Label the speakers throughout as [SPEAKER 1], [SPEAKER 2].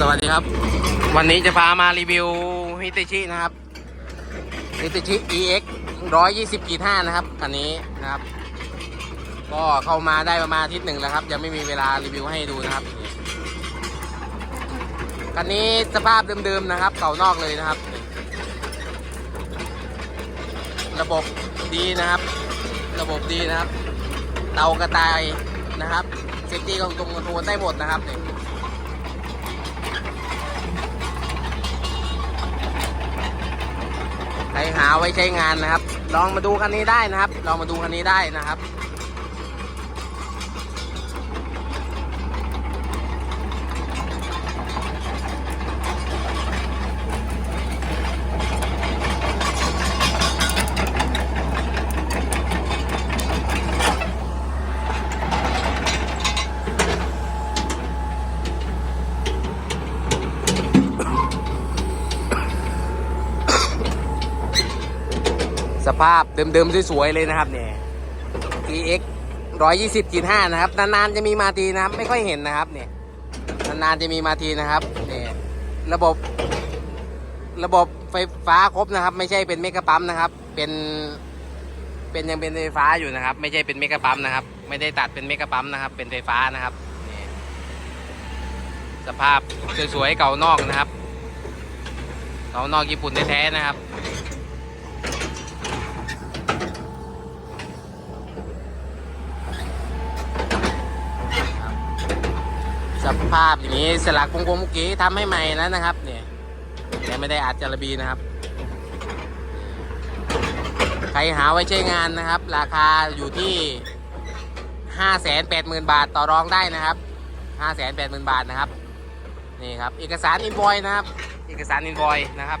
[SPEAKER 1] สวัสดีครับ วันนี้จะพามารีวิวฮิต c ชินะครับฮิต c ชิ EX 120กีด5นะครับคันนี้นะครับ ก็เข้ามาได้ประมาณอาทิตย์หนึ่งแล้วครับ ยังไม่มีเวลารีวิวให้ดูนะครับคันนี้สภาพเดิมๆนะครับ เก่านอกเลยนะครับ ระบบดีนะครับ ระบบดีนะครับ เตากระต่ายนะครับเซฟตี้ของตรงคอนโทรลได้หมดนะครับเนี่ย ใคร หาไว้ใช้งานนะครับ ลองมาดูคันนี้ได้นะครับ ลองมาดูคันนี้ได้นะครับ ส ภาพเดิมๆสวยๆเลยนะครับเนี่ย TX 120กิน5นะครับ นานๆจะมีมาทีนะครับ ไม่ค่อยเห็นนะครับเนี่ยนานๆจะมีมาทีนะครับเนี่ยระบบ ระบบไฟฟ้าครบนะครับ ไม่ใช่เป็นเมกะปั๊มนะครับ เป็นเป็นยังเป็นไฟฟ้าอยู่นะครับ ไม่ใช่เป็นเมกะปั๊มนะครับ ไม่ได้ตัดเป็นเมกะปั๊มนะครับ เป็นไฟฟ้านะครับสภาพสวยๆเก่านอกนะครับ เก่านอกญี่ปุ่นแท้ๆนะครับ สภาพอย่างนี้สลักวงกลมเมื่อกี้ทำให้ใหม่แล้วนะครับ เนี่ยแต่ไม่ได้อัดจารบีนะครับ ใครหาไว้ใช้งานนะครับ ราคาอยู่ที่ห้าแสนแปดหมื่นบาทต่อรองได้นะครับห้าแสนแปดหมื่นบาทนะครับนี่ครับเอกสารอินวอยนะครับ เอกสารอินวอยนะครับ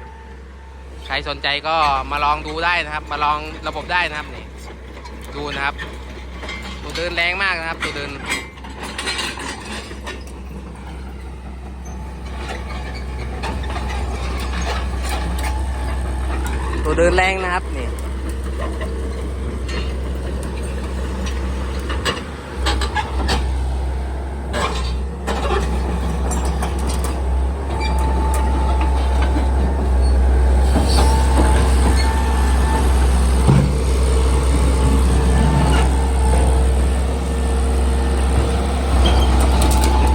[SPEAKER 1] ใครสนใจก็มาลองดูได้นะครับ มาลองระบบได้นะครับนี่ดูนะครับตัวเดินแรงมากนะครับตัวเดิน ตัวเดินแรงนะครับนี่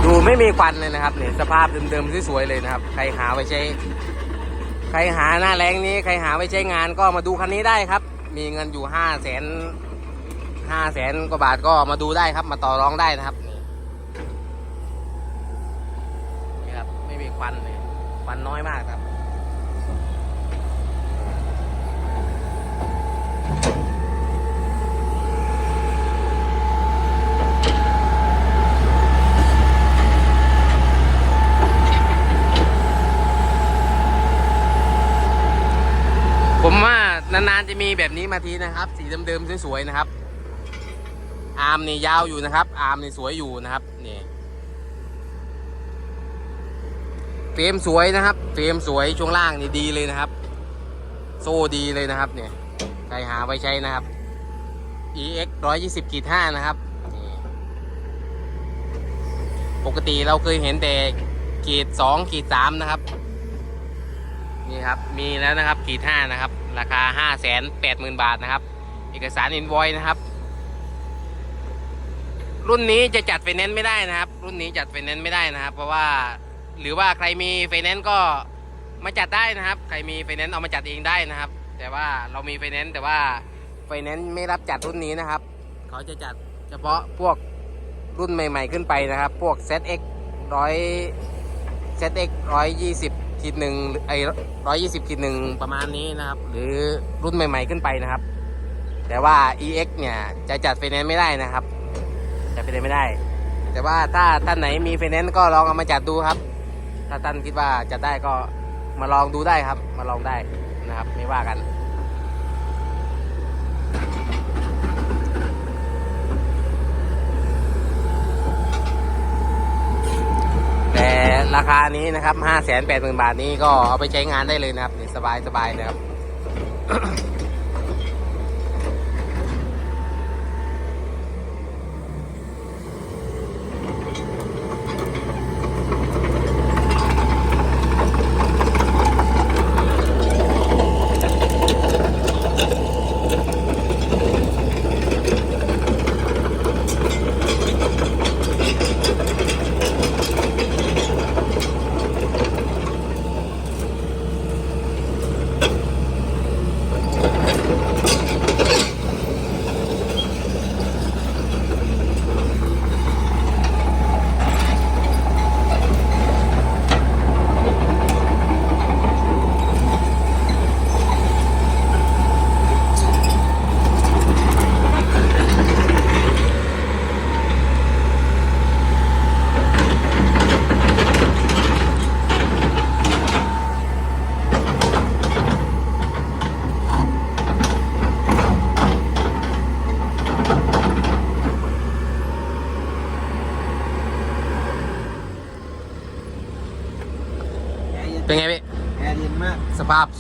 [SPEAKER 1] ดูไม่มีควันเลยนะครับเนี่ยสภาพเดิมๆสวยๆเลยนะครับ ใครหาไว้ใช้ ใครหาหน้าแรงนี้ใครหาไว้ใช้งานก็มาดูคันนี้ได้ครับ มีเงินอยู่ห้าแสนห้าแสนกว่าบาทก็มาดูได้ครับ มาต่อรองได้นะครับนี่ครับไม่มีควันเลยควันน้อยมากครับ ผมว่านานๆ จะมีแบบนี้มาทีนะครับ สีเดิมๆสวยๆนะครับ อาร์มนี่ยาวอยู่นะครับ อาร์มนี่สวยอยู่นะครับนี่เฟรมสวยนะครับ เฟรมสวยช่วงล่างนี่ดีเลยนะครับ โซ่ดีเลยนะครับเนี่ยใครหาไว้ใช้นะครับ EX 120กีด5นะครับปกติเราเคยเห็นแต่กีด2กีด3นะครับ นี่ครับมีแล้วนะครับขีดห้านะครับ ราคาห้าแสนแปดหมื่นบาทนะครับ เอกสารอินวอยนะครับ รุ่นนี้จะจัดไฟแนนซ์ไม่ได้นะครับ รุ่นนี้จัดไฟแนนซ์ไม่ได้นะครับ เพราะว่าหรือว่าใครมีไฟแนนซ์ก็มาจัดได้นะครับ ใครมีไฟแนนซ์เอามาจัดเองได้นะครับ แต่ว่าเรามีไฟแนนซ์แต่ว่าไฟแนนซ์ไม่รับจัดรุ่นนี้นะครับ เขาจะจัดเฉพาะพวกรุ่นใหม่ ๆ ขึ้นไปนะครับ พวก ZX ร้อย ZX ร้อยยี่สิบ ขีดหนึ่งไอร้อยยี่สิบขีดหนึ่งประมาณนี้นะครับ หรือรุ่นใหม่ ๆขึ้นไปนะครับ แต่ว่า EX เนี่ยจะจัดไฟแนนซ์ไม่ได้นะครับจัดไฟแนนซ์ไม่ได้ แต่ว่าถ้าท่านไหนมีไฟแนนซ์ก็ลองเอามาจัดดูครับ ถ้าท่านคิดว่าจัดได้ก็มาลองดูได้ครับ มาลองได้นะครับ ไม่ว่ากัน แต่ ราคานี้นะครับห้าแสนแปดหมื่นบาทนี้ก็เอาไปใช้งานได้เลยนะครับสบายสบายนะครับ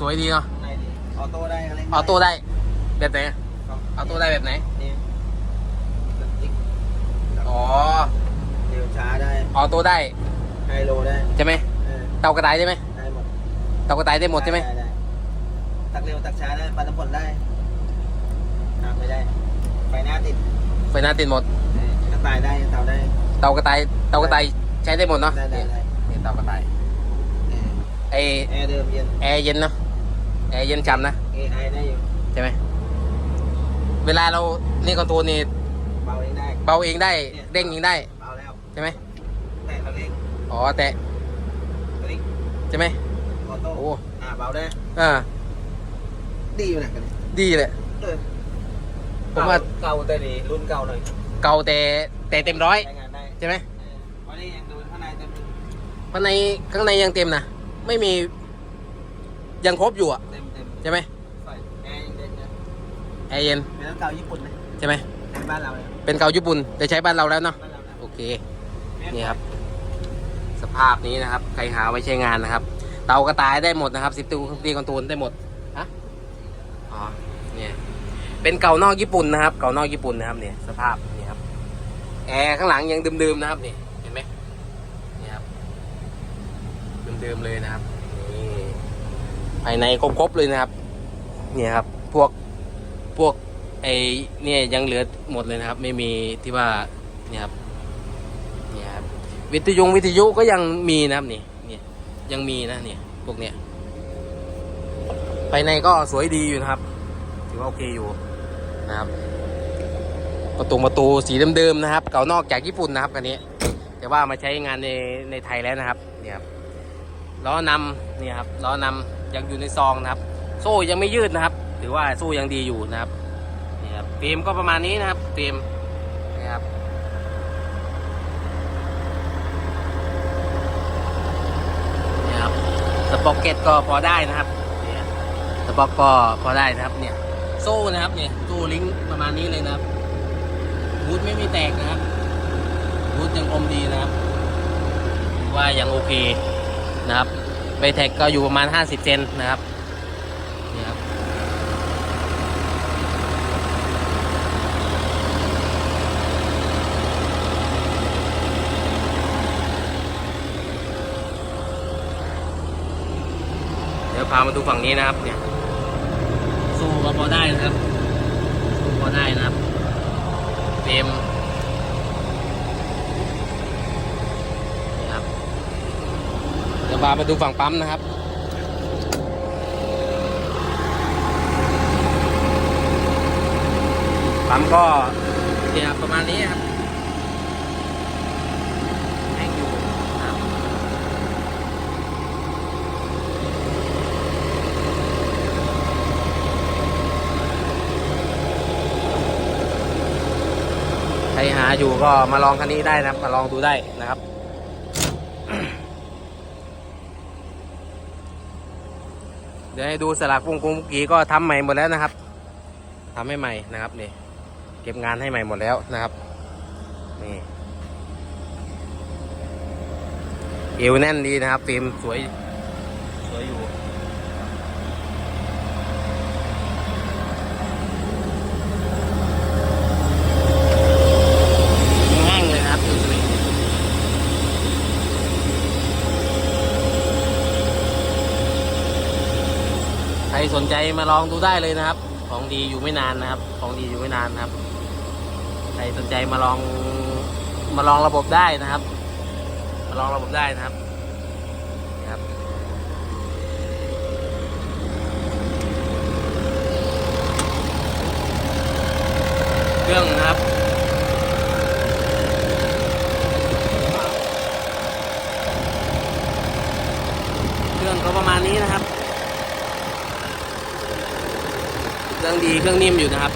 [SPEAKER 1] วยดีเนาะ
[SPEAKER 2] ข้างในดีออโต้ได้อะไร
[SPEAKER 1] ออโต้ได้ แบบไหน
[SPEAKER 2] ครับ
[SPEAKER 1] ออโต้ได้แบบไหน
[SPEAKER 2] นี่สติ๊ก
[SPEAKER 1] อ๋อ
[SPEAKER 2] เร็วช้าได้
[SPEAKER 1] ออโต้ได้
[SPEAKER 2] ไฮโลได้
[SPEAKER 1] ใช่ไหม
[SPEAKER 2] เออ
[SPEAKER 1] เตากระต่ายได้ไหม
[SPEAKER 2] ได้หมด
[SPEAKER 1] เตากระต่ายได้หมดใช่ไหม
[SPEAKER 2] ด้ตักเร็วตักช้าได้ปันน้ำฝนได้หักไม่ได้ไฟหน้าติด
[SPEAKER 1] ไฟหน้าติดหมด
[SPEAKER 2] เออกระต่ายได้เตาได้
[SPEAKER 1] เตากระต่ายเตากระต่ายใช้ได้หมดเนาะ
[SPEAKER 2] ได้ได้ได้
[SPEAKER 1] นี่เตากระต่าย
[SPEAKER 2] เออ
[SPEAKER 1] ไอ
[SPEAKER 2] แอร์เดิมเย็น
[SPEAKER 1] แอร์เย็นเนาะ แอร์เย็นฉ่ำนะ
[SPEAKER 2] AI ได้อยู่
[SPEAKER 1] ใช่ไหมเวลาเรานี่คอนโทรลนี่
[SPEAKER 2] เบาเองได้
[SPEAKER 1] เบาเองได้เร่งเองได้
[SPEAKER 2] เบาแล้ว
[SPEAKER 1] ใช่ไหม
[SPEAKER 2] แต่เราเร่ง
[SPEAKER 1] อ๋อแต่
[SPEAKER 2] เร่ง
[SPEAKER 1] ใช่ไหม
[SPEAKER 2] ออโต้
[SPEAKER 1] โอ้
[SPEAKER 2] อ่าเบาได้
[SPEAKER 1] อ่า
[SPEAKER 2] ดีอยู่นะกัน
[SPEAKER 1] ดีเลย
[SPEAKER 2] เออ
[SPEAKER 1] ผมว่า
[SPEAKER 2] เก่าแต่นี่รุ่นเก่าหน่อย
[SPEAKER 1] เก่าแต่แต่เต็มร้อย
[SPEAKER 2] ใช้งานได้
[SPEAKER 1] ใช่ไหม
[SPEAKER 2] เออวันนี้ยังดูข้างในเต็ม
[SPEAKER 1] ข้างในข้างในยังเต็มนะไม่มียังครบอยู่อะ
[SPEAKER 2] เต็มเต็ม
[SPEAKER 1] ใช่ไหม
[SPEAKER 2] ไฟแอร์ยังเด็ดนะ
[SPEAKER 1] แอร์เย็น
[SPEAKER 2] เป็นน้ำเก่าญี่ปุ่นนะ
[SPEAKER 1] ใช่ไหม
[SPEAKER 2] เป็นบ้านเราเลย
[SPEAKER 1] เป็นเก่าญี่ปุ่นแต่ใช้บ้านเราแล้วเนาะ
[SPEAKER 2] บ้านเรานะ
[SPEAKER 1] โอเคนี่ครับ สภาพนี้นะครับ ใครหาไว้ใช้งานนะครับ เตากระต่ายได้หมดนะครับสิบตูตีคอนโทรลได้หมดฮะอ๋อเนี่ยเป็นเก่านอกญี่ปุ่นนะครับ เก่านอกญี่ปุ่นนะครับเนี่ยสภาพนี่ครับแอร์ข้างหลังยังเดิมๆนะครับนี่เห็นไหมนี่ครับเดิมๆเลยนะครับนี่ ภายในครบๆเลยนะครับ เนี่ยครับ พวกพวกไอเนี่ยยังเหลือหมดเลยนะครับ ไม่มีที่ว่าเนี่ยครับเนี่ยครับวิทยุวิทยุก็ยังมีนะครับนี่เนี่ยยังมีนะเนี่ยพวกเนี้ยภายในก็สวยดีอยู่นะครับ ถือว่าโอเคอยู่นะครับ ประตูประตูสีเดิมๆนะครับ เก่านอกจากญี่ปุ่นนะครับคันนี้ แต่ว่ามาใช้งานในในไทยแล้วนะครับเนี่ยครับ ล้อนำนี่ครับล้อนำยังอยู่ในซองนะครับ โซ่ยังไม่ยืดนะครับ ถือว่าโซ่ยังดีอยู่นะครับนี่ครับฟิล์มก็ประมาณนี้นะครับฟิล์มนะครับนี่ครับสปอกเก็ตก็พอได้นะครับเนี่ยสปอกก็พอได้นะครับเนี่ยโซ่นะครับเนี่ยโซ่ลิงก์ประมาณนี้เลยนะครับบูทไม่มีแตกนะครับบูทยังอมดีนะครับว่ายังโอเค นะครับใบแท็กก็อยู่ประมาณ 50 เซนนะครับเนี่ครับ เดี๋ยวพามาดูฝั่งนี้นะครับเนี่ยสู้ก็พอได้นะครับสู้พอได้นะครับเฟรมนี่ครับเดี๋ยว พามาดูฝั่งปั๊มนะครับ ปั๊มก็เนี่ยประมาณนี้ครับแห้งอยู่นะครับใครหาอยู่ก็มาลองคันนี้ได้นะครับ มาลองดูได้นะครับ เดี๋ยวให้ดูสลักวงกลมเมื่อกี้ก็ทำใหม่หมดแล้วนะครับทำให้ใหม่นะครับนี่เก็บงานให้ใหม่หมดแล้วนะครับนี่เอวแน่นดีนะครับฟิล์มสวยสวยอยู่แห้งเลยนะครับดูสิใคร สนใจมาลองดูได้เลยนะครับ ของดีอยู่ไม่นานนะครับ ของดีอยู่ไม่นานนะครับ ใครสนใจมาลองมาลองระบบได้นะครับ มาลองระบบได้นะครับนะครับ เครื่องนะครับ เครื่องก็ประมาณนี้นะครับ เครื่องดีเครื่องนิ่มอยู่นะครับ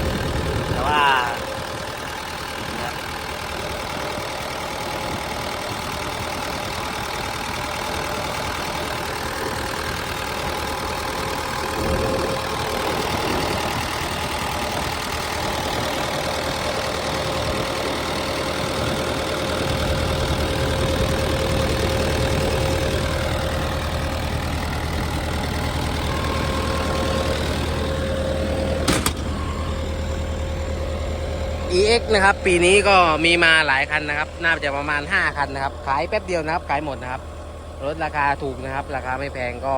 [SPEAKER 1] X นะครับ ปีนี้ก็มีมาหลายคันนะครับ น่าจะประมาณ 5 คันนะครับ ขายแป๊บเดียวนะครับ ขายหมดนะครับ รถราคาถูกนะครับ ราคาไม่แพงก็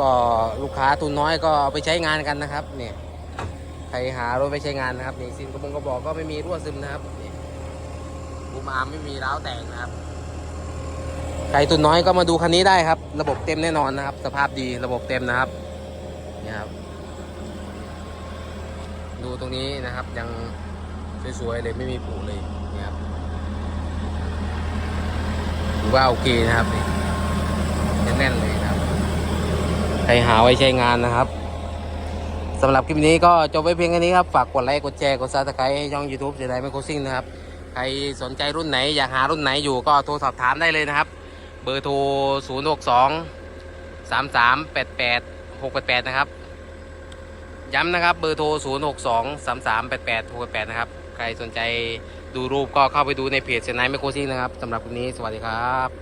[SPEAKER 1] ก็ลูกค้าทุนน้อยก็เอาไปใช้งานกันนะครับ เนี่ย ใครหารถไปใช้งานนะครับนี่ซินกระบงกระบอกก็ไม่มีรั่วซึมนะครับบูมอาร์มไม่มีร้าวแตกนะครับ ใครทุนน้อยก็มาดูคันนี้ได้ครับ ระบบเต็มแน่นอนนะครับ สภาพดี ระบบเต็มนะครับเนี่ยครับ ดูตรงนี้นะครับยังสวยๆเลยไม่มีปูเลยนี่ยครับถือว่าโอเคนะครับนี่ยังแน่นเลยนะครับ ใครหาไว้ใช้งานนะครับสำหรับคลิปนี้ก็จบไว้เพียงแค่นี้ครับ ฝากกดไลค์ กดแชร์ กดซับสไครต์ให้ช่อง YouTube เสียดายไม่โคซิ่งนะครับ ใครสนใจรุ่นไหน อยากหารุ่นไหนอยู่ก็โทรสอบถามได้เลยนะครับ เบอร์โทร 0 6 2 3 3 8 8 6 8 8 นะครับ ย้ำนะครับเบอร์โทร 0 6 2 3 3 8 8 6 8นะครับ ใครสนใจดูรูปก็เข้าไปดูในเพจเซนไนไมโคซิ่งนะครับสำหรับวันนี้สวัสดีครับ